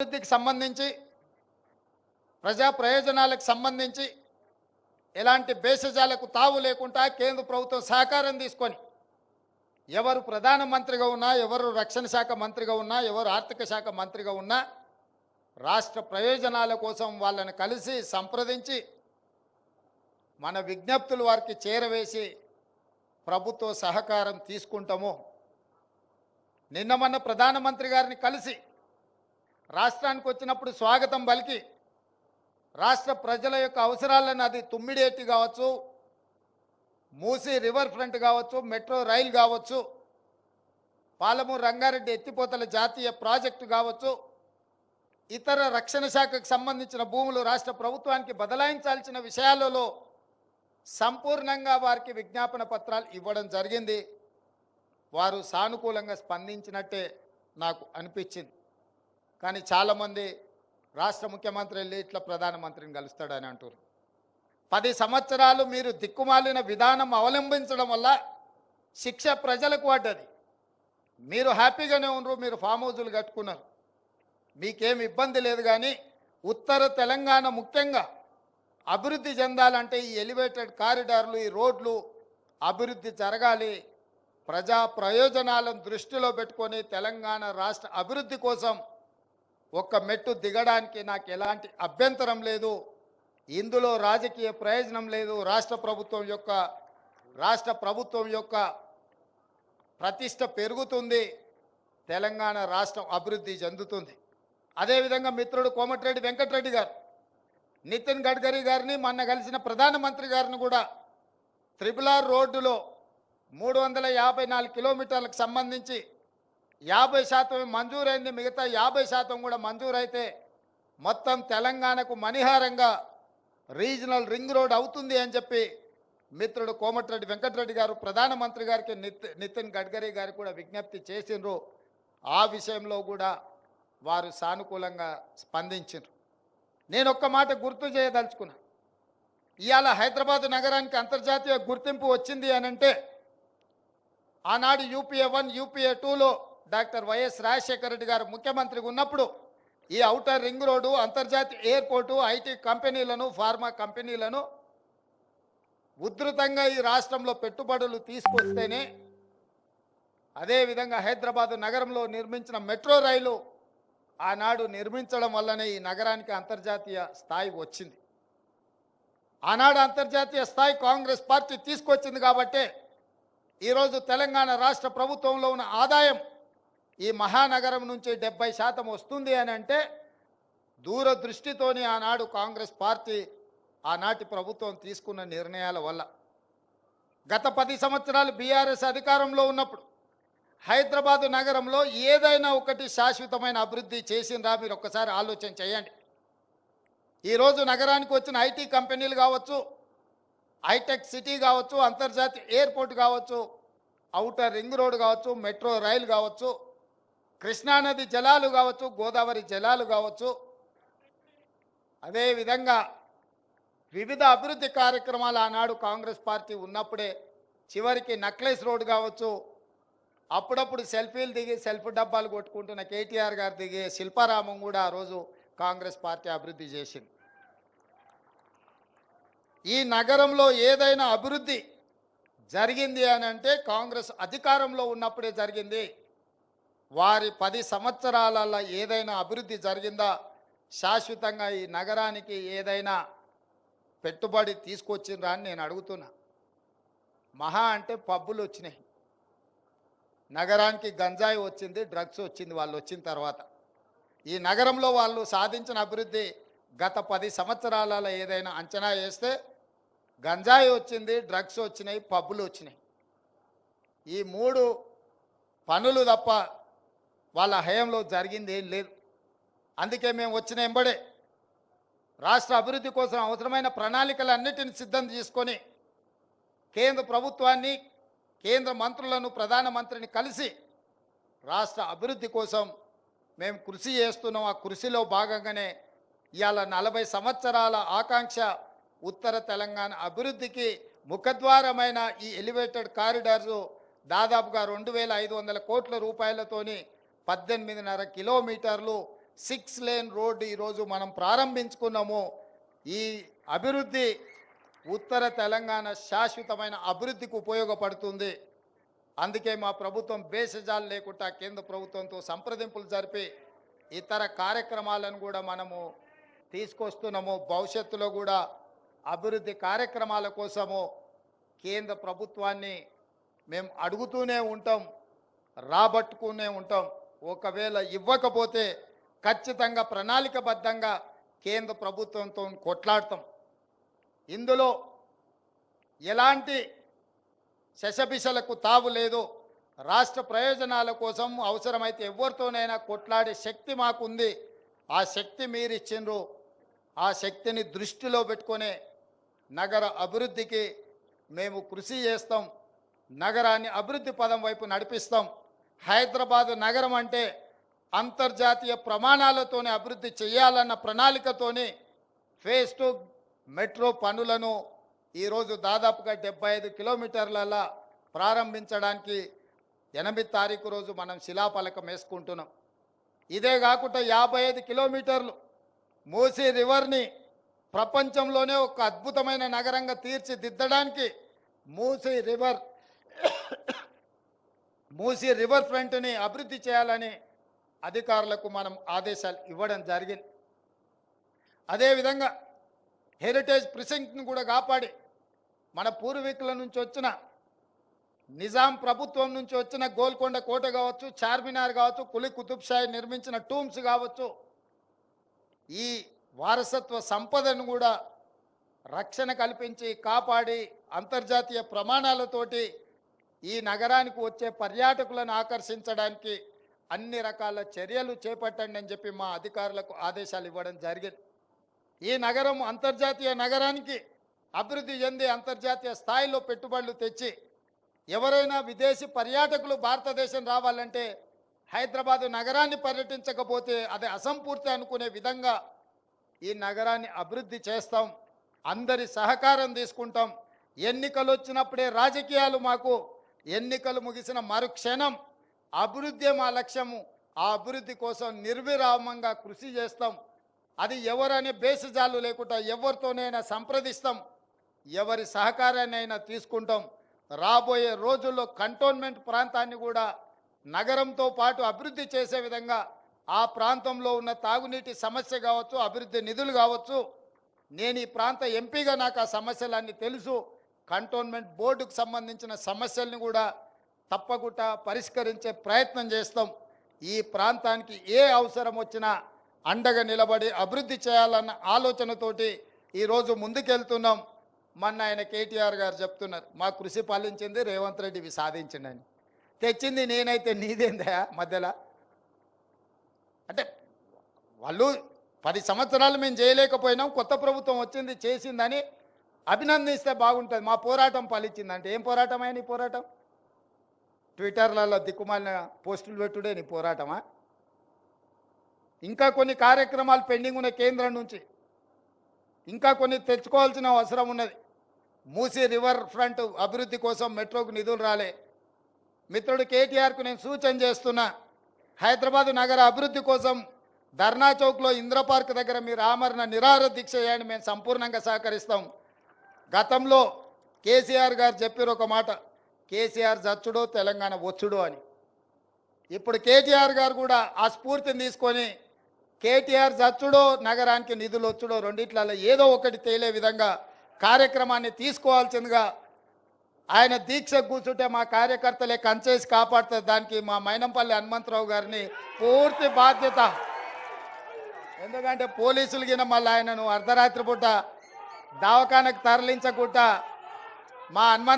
అభివృద్ధికి సంబంధించి ప్రజా ప్రయోజనాలకు సంబంధించి ఎలాంటి భేషజాలకు తావు లేకుండా కేంద్ర ప్రభుత్వం సహకారం తీసుకొని ఎవరు ప్రధానమంత్రిగా ఉన్నా ఎవరు రక్షణ శాఖ మంత్రిగా ఉన్నా ఎవరు ఆర్థిక శాఖ మంత్రిగా ఉన్నా రాష్ట్ర ప్రయోజనాల కోసం వాళ్ళని కలిసి సంప్రదించి మన విజ్ఞప్తులు వారికి చేరవేసి ప్రభుత్వ సహకారం తీసుకుంటాము. నిన్న మన ప్రధానమంత్రి గారిని కలిసి రాష్ట్రానికి వచ్చినప్పుడు స్వాగతం పలికి. రాష్ట్ర ప్రజల యొక్క అవసరాలను అది తుమ్మిడేటి కావచ్చు మూసి రివర్ ఫ్రంట్ కావచ్చు మెట్రో రైలు కావచ్చు పాలమూరు రంగారెడ్డి ఎత్తిపోతల జాతీయ ప్రాజెక్టు కావచ్చు ఇతర రక్షణ శాఖకు సంబంధించిన భూములు రాష్ట్ర ప్రభుత్వానికి బదలాయించాల్సిన విషయాలలో సంపూర్ణంగా వారికి విజ్ఞాపన పత్రాలు ఇవ్వడం జరిగింది. వారు సానుకూలంగా స్పందించినట్టే నాకు అనిపించింది. కానీ చాలామంది రాష్ట్ర ముఖ్యమంత్రి వెళ్ళి ఇట్లా ప్రధానమంత్రిని కలుస్తాడని అంటారు పది సంవత్సరాలు మీరు దిక్కుమాలిన విధానం అవలంబించడం వల్ల శిక్ష ప్రజలకు పడ్డది. మీరు హ్యాపీగానే ఉన్నారు మీరు ఫామ్ హౌజులు కట్టుకున్నారు. మీకేం ఇబ్బంది లేదు కానీ ఉత్తర తెలంగాణ ముఖ్యంగా అభివృద్ధి చెందాలంటే ఈ ఎలివేటెడ్ కారిడార్లు ఈ రోడ్లు అభివృద్ధి జరగాలి. ప్రజా ప్రయోజనాలను దృష్టిలో పెట్టుకొని తెలంగాణ రాష్ట్ర అభివృద్ధి కోసం ఒక్క మెట్టు దిగడానికి నాకు ఎలాంటి అభ్యంతరం లేదు. ఇందులో రాజకీయ ప్రయోజనం లేదు. రాష్ట్ర ప్రభుత్వం యొక్క రాష్ట్ర ప్రభుత్వం యొక్క ప్రతిష్ట పెరుగుతుంది. తెలంగాణ రాష్ట్రం అభివృద్ధి చెందుతుంది. అదేవిధంగా మిత్రుడు కోమటిరెడ్డి వెంకటరెడ్డి గారు నితిన్ గడ్కరీ గారిని మొన్న కలిసిన ప్రధానమంత్రి గారిని కూడా త్రిపుల్ ఆర్ రోడ్డులో మూడు వందల యాభై నాలుగు కిలోమీటర్లకు సంబంధించి యాభై శాతం మంజూరైంది మిగతా యాభై శాతం కూడా మంజూరైతే మొత్తం తెలంగాణకు మణిహారంగా రీజనల్ రింగ్ రోడ్ అవుతుంది అని చెప్పి మిత్రుడు కోమటిరెడ్డి వెంకటరెడ్డి గారు ప్రధానమంత్రి గారికి నిత్ నితిన్ గడ్కరీ గారు కూడా విజ్ఞప్తి చేసిండ్రు. ఆ విషయంలో కూడా వారు సానుకూలంగా స్పందించారు నేను ఒక్క మాట గుర్తు చేయదలుచుకున్నా. ఇవాళ హైదరాబాద్ నగరానికి అంతర్జాతీయ గుర్తింపు వచ్చింది అని అంటే ఆనాడు యూపీఏ వన్ యూపీఏ టూలో డాక్టర్ వైఎస్ రాజశేఖర రెడ్డి గారు ముఖ్యమంత్రిగా ఉన్నప్పుడు ఈ ఔటర్ రింగ్ రోడ్డు అంతర్జాతీయ ఎయిర్పోర్టు ఐటీ కంపెనీలను ఫార్మా కంపెనీలను ఉధృతంగా ఈ రాష్ట్రంలో పెట్టుబడులు తీసుకొస్తేనే అదేవిధంగా హైదరాబాదు నగరంలో నిర్మించిన మెట్రో రైలు ఆనాడు నిర్మించడం వల్లనే ఈ నగరానికి అంతర్జాతీయ స్థాయి వచ్చింది. ఆనాడు అంతర్జాతీయ స్థాయి కాంగ్రెస్ పార్టీ తీసుకొచ్చింది కాబట్టే ఈరోజు తెలంగాణ రాష్ట్ర ప్రభుత్వంలో ఉన్న ఆదాయం ఈ మహానగరం నుంచి డెబ్బై శాతం వస్తుంది అని అంటే దూరదృష్టితోని ఆనాడు కాంగ్రెస్ పార్టీ ఆనాటి ప్రభుత్వం తీసుకున్న నిర్ణయాల వల్ల. గత పది సంవత్సరాలు బీఆర్ఎస్ అధికారంలో ఉన్నప్పుడు హైదరాబాదు నగరంలో ఏదైనా ఒకటి శాశ్వతమైన అభివృద్ధి చేసిందా మీరు ఒక్కసారి ఆలోచన చేయండి. ఈరోజు నగరానికి వచ్చిన ఐటీ కంపెనీలు కావచ్చు హైటెక్ సిటీ కావచ్చు అంతర్జాతీయ ఎయిర్పోర్ట్ కావచ్చు అవుటర్ రింగ్ రోడ్ కావచ్చు మెట్రో రైలు కావచ్చు కృష్ణానది జలాలు కావచ్చు గోదావరి జలాలు కావచ్చు అదేవిధంగా వివిధ అభివృద్ధి కార్యక్రమాలు ఆనాడు కాంగ్రెస్ పార్టీ ఉన్నప్పుడే చివరికి నక్లెస్ రోడ్ కావచ్చు అప్పుడప్పుడు సెల్ఫీలు దిగి సెల్ఫ్ డబ్బాలు కొట్టుకుంటున్న కేటీఆర్ గారు దిగి శిల్పారామం కూడా ఆ రోజు కాంగ్రెస్ పార్టీ అభివృద్ధి చేసింది. ఈ నగరంలో ఏదైనా అభివృద్ధి జరిగింది అని అంటే కాంగ్రెస్ అధికారంలో ఉన్నప్పుడే జరిగింది. వారి పది సంవత్సరాలలో ఏదైనా అభివృద్ధి జరిగిందా? శాశ్వతంగా ఈ నగరానికి ఏదైనా పెట్టుబడి తీసుకొచ్చిండ్రా అని నేను అడుగుతున్నా. మహా అంటే పబ్బులు వచ్చినాయి. నగరానికి గంజాయి వచ్చింది డ్రగ్స్ వచ్చింది వాళ్ళు వచ్చిన తర్వాత. ఈ నగరంలో వాళ్ళు సాధించిన అభివృద్ధి గత పది సంవత్సరాలలో ఏదైనా అంచనా వేస్తే గంజాయి వచ్చింది డ్రగ్స్ వచ్చినాయి పబ్బులు వచ్చినాయి. ఈ మూడు పనులు తప్ప వాళ్ళ హయంలో జరిగింది ఏం లేదు. అందుకే మేము వచ్చిన ఎంబడే రాష్ట్ర అభివృద్ధి కోసం అవసరమైన ప్రణాళికలన్నిటిని సిద్ధం చేసుకొని కేంద్ర ప్రభుత్వాన్ని కేంద్ర మంత్రులను ప్రధానమంత్రిని కలిసి రాష్ట్ర అభివృద్ధి కోసం మేము కృషి చేస్తున్నాం. ఆ కృషిలో భాగంగానే ఇవాళ నలభై సంవత్సరాల ఆకాంక్ష ఉత్తర తెలంగాణ అభివృద్ధికి ముఖద్వారమైన ఈ ఎలివేటెడ్ కారిడార్స్ దాదాపుగా రెండు వేల ఐదు వందల కోట్ల రూపాయలతోని పద్దెనిమిదిన్నర కిలోమీటర్లు సిక్స్ లేన్ రోడ్డు ఈరోజు మనం ప్రారంభించుకున్నాము. ఈ అభివృద్ధి ఉత్తర తెలంగాణ శాశ్వతమైన అభివృద్ధికి ఉపయోగపడుతుంది. అందుకే మా ప్రభుత్వం భేషజాలు లేకుండా కేంద్ర ప్రభుత్వంతో సంప్రదింపులు జరిపి ఇతర కార్యక్రమాలను కూడా మనము తీసుకొస్తున్నాము. భవిష్యత్తులో కూడా అభివృద్ధి కార్యక్రమాల కోసము కేంద్ర ప్రభుత్వాన్ని మేము అడుగుతూనే ఉంటాం రాబట్టుకునే ఉంటాం. ఒకవేళ ఇవ్వకపోతే ఖచ్చితంగా ప్రణాళికబద్ధంగా కేంద్ర ప్రభుత్వంతో కొట్లాడతాం. ఇందులో ఎలాంటి శశబిషలకు తావు లేదు రాష్ట్ర ప్రయోజనాల కోసం అవసరమైతే ఎవరితోనైనా కొట్లాడే శక్తి మాకుంది. ఆ శక్తి మీరిచ్చిండ్రు. ఆ శక్తిని దృష్టిలో పెట్టుకొని నగర అభివృద్ధికి మేము కృషి చేస్తాం. నగరాన్ని అభివృద్ధి పదం వైపు నడిపిస్తాం. హైదరాబాద్ నగరం అంటే అంతర్జాతీయ ప్రమాణాలతోనే అభివృద్ధి చేయాలన్న ప్రణాళికతోని ఫేస్ టు మెట్రో పనులను ఈరోజు దాదాపుగా డెబ్బై ఐదు కిలోమీటర్లలో ప్రారంభించడానికి ఎనిమిది తారీఖు రోజు మనం శిలాఫలకం వేసుకుంటున్నాం. ఇదే కాకుండా యాభై ఐదు కిలోమీటర్లు మూసీ రివర్ని ప్రపంచంలోనే ఒక అద్భుతమైన నగరంగా తీర్చిదిద్దడానికి మూసీ రివర్ మూసీ రివర్ ఫ్రంట్ని అభివృద్ధి చేయాలని అధికారులకు మనం ఆదేశాలు ఇవ్వడం జరిగింది. అదేవిధంగా హెరిటేజ్ ప్రిసెంట్ని కూడా కాపాడి మన పూర్వీకుల నుంచి వచ్చిన నిజాం ప్రభుత్వం నుంచి వచ్చిన గోల్కొండ కోట కావచ్చు చార్మినార్ కావచ్చు కులి కుతుబ్షాయి నిర్మించిన టూమ్స్ కావచ్చు ఈ వారసత్వ సంపదను కూడా రక్షణ కల్పించి కాపాడి అంతర్జాతీయ ప్రమాణాలతోటి ఈ నగరానికి వచ్చే పర్యాటకులను ఆకర్షించడానికి అన్ని రకాల చర్యలు చేపట్టండి అని చెప్పి మా అధికారులకు ఆదేశాలు ఇవ్వడం జరిగింది. ఈ నగరం అంతర్జాతీయ నగరానికి అభివృద్ధి చెంది అంతర్జాతీయ స్థాయిలో పెట్టుబడులు తెచ్చి ఎవరైనా విదేశీ పర్యాటకులు భారతదేశం రావాలంటే హైదరాబాదు నగరాన్ని పర్యటించకపోతే అది అసంపూర్తి అనుకునే విధంగా ఈ నగరాన్ని అభివృద్ధి చేస్తాం అందరి సహకారం తీసుకుంటాం. ఎన్నికలు వచ్చినప్పుడే రాజకీయాలు మాకు ఎన్నికలు ముగిసిన మరుక్షణం అభివృద్ధి మా లక్ష్యము. ఆ అభివృద్ధి కోసం నిర్విరామంగా కృషి చేస్తాం. అది ఎవరనే బేసజాలు లేకుండా ఎవరితోనైనా సంప్రదిస్తాం. ఎవరి సహకారాన్నైనా తీసుకుంటాం. రాబోయే రోజుల్లో కంటోన్మెంట్ ప్రాంతాన్ని కూడా నగరంతో పాటు అభివృద్ధి చేసే విధంగా ఆ ప్రాంతంలో ఉన్న తాగునీటి సమస్య కావచ్చు అభివృద్ధి నిధులు కావచ్చు నేను ఈ ప్రాంత ఎంపీగా నాకు ఆ సమస్యలన్నీ తెలుసు. కంటోన్మెంట్ బోర్డుకు సంబంధించిన సమస్యల్ని కూడా తప్పకుండా పరిష్కరించే ప్రయత్నం చేస్తాం. ఈ ప్రాంతానికి ఏ అవసరం వచ్చినా అండగా నిలబడి అభివృద్ధి చేయాలన్న ఆలోచనతోటి ఈరోజు ముందుకెళ్తున్నాం. మొన్న ఆయన కేటీఆర్ గారు చెప్తున్నారు మా కృషి పాలించింది రేవంత్ రెడ్డి ఇవి సాధించిండని తెచ్చింది నేనైతే నీదేందా మధ్యలో? అంటే వాళ్ళు పది సంవత్సరాలు మేము చేయలేకపోయినాం కొత్త ప్రభుత్వం వచ్చింది చేసిందని అభినందిస్తే బాగుంటుంది. మా పోరాటం ఫలించిందంటే. ఏం పోరాటమే నీ పోరాటం? ట్విట్టర్లలో దిక్కుమాలిన పోస్టులు పెట్టుడే నీ పోరాటమా? ఇంకా కొన్ని కార్యక్రమాలు పెండింగ్ ఉన్న కేంద్రం నుంచి. ఇంకా కొన్ని తెచ్చుకోవాల్సిన అవసరం ఉన్నది. మూసీ రివర్ ఫ్రంట్ అభివృద్ధి కోసం మెట్రోకు నిధులు రాలే. మిత్రుడు కేటీఆర్కు నేను సూచన చేస్తున్నా హైదరాబాద్ నగర అభివృద్ధి కోసం ధర్నా చౌక్లో ఇంద్రపార్క్ దగ్గర మీరు ఆమరణ నిరాహార దీక్ష చేయండి. మేము సంపూర్ణంగా సహకరిస్తాం. గతంలో కేసీఆర్ గారు చెప్పారు ఒక మాట కేసీఆర్ చచ్చుడు తెలంగాణ వచ్చుడో అని. ఇప్పుడు కేటీఆర్ గారు కూడా ఆ స్ఫూర్తిని తీసుకొని కేటీఆర్ చచ్చుడో నగరానికి నిధులు వచ్చుడో రెండిట్లలో ఏదో ఒకటి తేలే విధంగా కార్యక్రమాన్ని తీసుకోవాల్సిందిగా ఆయన దీక్ష కూర్చుంటే మా కార్యకర్తలే కంచేసి కాపాడుతుంది దానికి మా మైనంపల్లి హనుమంతరావు గారిని పూర్తి బాధ్యత. ఎందుకంటే పోలీసులు గిన మళ్ళీ ఆయనను అర్ధరాత్రి పూట దవాఖానకు తరలించకుండా మా హనుమంత